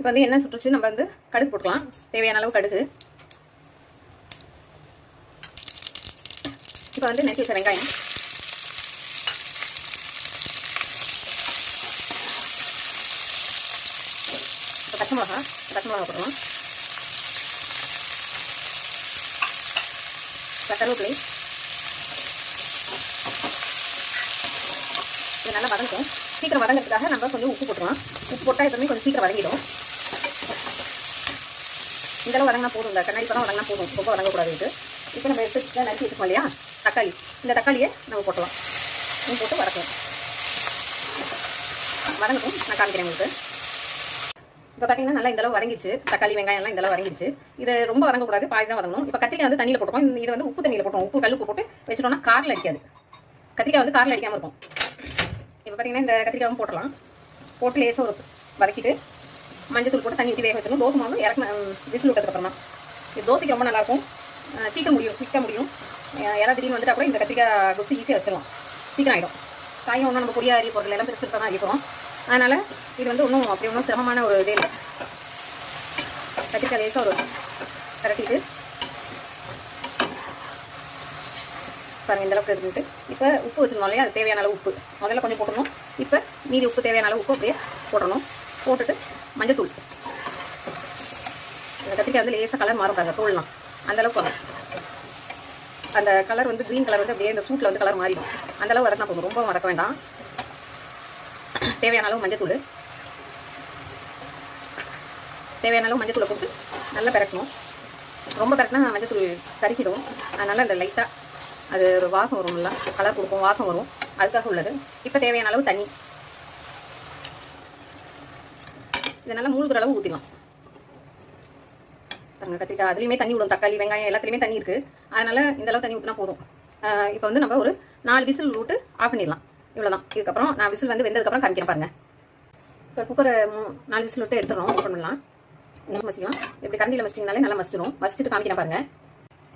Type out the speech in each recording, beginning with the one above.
இப்போ வந்து என்ன சுட்டுச்சு நம்ம வந்து கடுகு போட்டுக்கலாம். தேவையான அளவு கடுகு. இப்போ வந்து நெத்தி வச்ச வெங்காயம். இப்போ பச்சை மிளகா பச்சை மிளகா போட்டுக்கலாம். கருவேப்பிலை. இது நல்லா வதங்கும் சீக்கிரம் வதங்கிறதுக்காக நம்ம கொஞ்சம் உப்பு போட்டுருவோம் உப்பு போட்டால் எப்பவுமே கொஞ்சம் சீக்கிரம் வதங்கிடும். இந்த அளவு வதங்கினா போதும் இந்த கண்ணாடி படம் வதங்கினா போதும். ரொம்ப வதங்கக்கூடாது இது இப்போ நம்ம எடுத்து நறுக்கி வச்சுக்கோம் இல்லையா? தக்காளி. இந்த தக்காளியை நம்ம போட்டலாம் நம்ம போட்டு வதக்கும் வதங்கட்டும். நான் காமிக்கிறேன் உங்களுக்கு. இப்போ பார்த்தீங்கன்னா நல்லா இந்த அளவு தக்காளி வெங்காயம்லாம் இந்தளவு இந்த அளவு இது ரொம்ப வதங்கக்கூடாது. பாதி தான் வதங்கணும். இப்போ கத்திரிக்காய் வந்து தண்ணியில் போட்டோம் இது வந்து உப்பு தண்ணியில் போட்டோம் உப்பு கல் போட்டு வச்சுட்டோம்னா காரில் அடிக்காது. கத்திரிக்காய் வந்து காரில் அடிக்காமல் இருக்கும். இப்போ பார்த்தீங்கன்னா இந்த கத்திரிக்காயும் போட்டலாம் போட்டு லேசாக ஒரு வதக்கிட்டு மஞ்சத்தூள் போட்டு தண்ணி ஊற்றி வேக வச்சிடணும். தோசை மாவு இறக்க விசில் விட்டதுக்கப்புறமா இது தோசைக்கு ரொம்ப நல்லாயிருக்கும் சீக்கிரம் முடியும் குயிக்காக முடியும். ஏன்னா திடீர்னு வந்துட்டா கூட இந்த கத்திரிக்காய் குச்சி ஈஸியாக வச்சிடலாம். சீக்கிரம் ஆகிடும் காயும் ஒன்றும் நம்ம பொடியாக அறிய போகிறதுல எல்லாம் பெருசு பெருசாக தான் அரிப்போம் அதனால் இது வந்து ஒன்றும் அப்படி ஒன்றும் சிரமமான ஒரு இதே இல்லை. கத்திரிக்காய் லேசாக ஒரு கரட்டிட்டு பாருங்கள் இந்த அளவுக்கு இருந்துட்டு இப்போ உப்பு வச்சுருந்தோம் இல்லையா? அது தேவையான அளவு உப்பு. முதல்ல கொஞ்சம் போட்டணும் இப்போ மீதி உப்பு தேவையான அளவு உப்பு அப்படியே போடணும் போட்டுட்டு மஞ்சத்தூள். இந்த கத்திரிக்காய் வந்து லேசாக கலர் மாறும் பாருங்க தூள்லாம் அந்த அளவுக்கு வரும். அந்த கலர் வந்து க்ரீன் கலர் வந்து அப்படியே இந்த சூட்டில் வந்து கலர் மாறிடும். அந்த அளவு வதக்கினா போதும். ரொம்ப வதக்க வேண்டாம். தேவையான அளவு மஞ்சத்தூள். தேவையான அளவு மஞ்சத்தூளை போட்டு நல்லா பிறக்கணும் ரொம்ப பெரட்டினா மஞ்சத்தூள் கருக்கிடும் அதனால் அந்த லைட்டாக அது ஒரு வாசம் வரும் நல்லா கலர் கொடுக்கும் வாசம் வரும். அதுக்காக உள்ளது. இப்போ தேவையான அளவு தண்ணி. இதை நல்லா மூழ்கிற அளவு ஊற்றிடலாம் பாருங்க கத்திரிக்காய் அதுலேயுமே தண்ணி விடும். தக்காளி வெங்காயம் எல்லாத்துலேயுமே தண்ணி இருக்குது அதனால் இந்த அளவு தண்ணி ஊற்றினா போதும். இப்போ வந்து நம்ம ஒரு நாலு விசில் விட்டு ஆஃப் பண்ணிடலாம். இவ்வளோதான் இதுக்கப்புறம் நான் விசில் வந்து வெந்ததுக்கப்புறம் காமிக்கிறேன் பாருங்க. இப்போ குக்கரை மூ- நாலு விசில் விட்டு எடுத்துடணும். ஓப்பன் பண்ணலாம். நல்லா மசிக்கலாம். இப்படி கரண்டியில் மசிட்டிங்கனாலே நல்லா மசிச்சிடும் மசிச்சுட்டு காமிக்கிறேன் பாருங்க.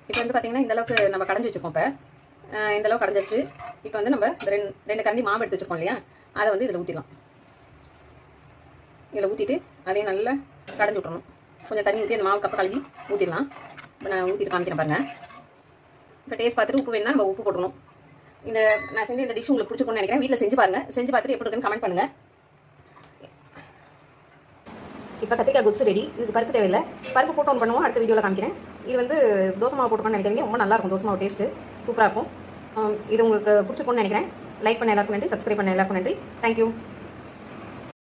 இப்போ வந்து பார்த்தீங்கன்னா இந்த அளவுக்கு நம்ம கடைஞ்சி வச்சுருக்கோம் இப்போ. இந்த அளவு கடைஞ்சிருச்சு. இப்போ வந்து நம்ம ரெண்டு ரெண்டு கரண்டி மாவு எடுத்து வச்சுருக்கோம் இல்லையா? அதை வந்து இதில் ஊற்றிடலாம் இதில் ஊற்றிட்டு அதையும் நல்லா கடைஞ்சி விட்றணும் கொஞ்சம் தண்ணி ஊற்றி அந்த மாவு கப்பை கழுவி ஊற்றிடலாம் இப்போ நான் ஊற்றிட்டு காமிக்கிறேன் பாருங்க. இப்போ டேஸ்ட் பார்த்துட்டு உப்பு வேணும்னா நம்ம உப்பு போடணும் இந்த நான் செஞ்ச இந்த டிஷ் உங்களுக்கு பிடிச்சிக்கணும்னு நினைக்கிறேன். வீட்டில் செஞ்சு பாருங்கள் செஞ்சு பார்த்துட்டு எப்படி இருக்குன்னு கமெண்ட் பண்ணுங்கள் இப்போ கத்திரிக்காய் கொத்து ரெடி இதுக்கு பருப்பு தேவையில்லை. பருப்பு போட்டு ஒன்று பண்ணுவோம். அடுத்த வீடியோவில் காமிக்கிறேன். இது வந்து தோசை மாவு போட்டுக்கணும்னு நினைக்கிறீங்க ரொம்ப நல்லா இருக்கும். தோசை மாவு டேஸ்ட்டு சூப்பராக இருக்கும். இது உங்களுக்கு பிடிச்சிருக்கும்னு நினைக்கிறேன். லைக் பண்ண எல்லாருக்கும் நன்றி. சப்ஸ்கிரைப் பண்ண எல்லாருக்கும் நன்றி. தேங்க்யூ